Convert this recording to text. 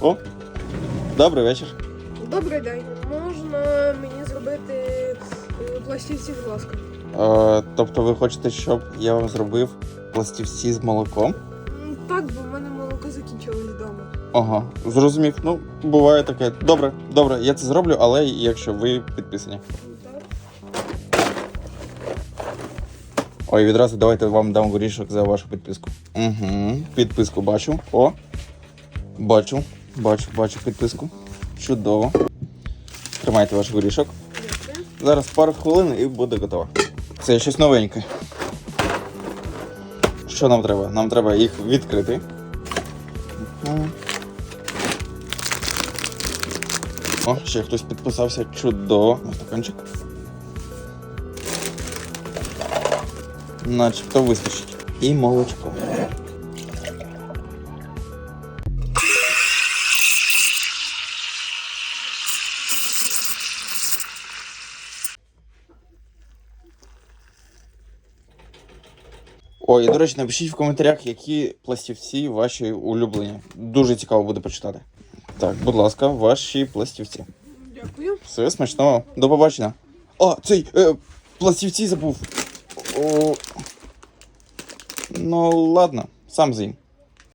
О, добрий вечір. Добрий день. Можна мені зробити е, пластівці, будь ласка? Е, тобто ви хочете, щоб я вам зробив пластівці з молоком? Так, бо в мене молоко закінчилось вдома. Ага, зрозумів. Ну, буває таке. Добре, добре, я це зроблю, але якщо ви підписані. Так. Ой, відразу давайте вам дам горішок за вашу підписку. Угу. Підписку бачу. О. Бачу. Бачу, бачу підписку. Чудово. Тримайте ваш горішок. Зараз пару хвилин і буде готово. Це щось новеньке. Що нам треба? Нам треба їх відкрити. О, ще хтось підписався. Чудово. На стаканчик. Начебто вистачить. І молочко. Ой, до речі, напишіть в коментарях, які пластівці ваші улюблені. Дуже цікаво буде почитати. Так, будь ласка, ваші пластівці. Дякую. Все смачного. До побачення. О, цей е, пластівці забув. О, ну ладно, сам з'їм.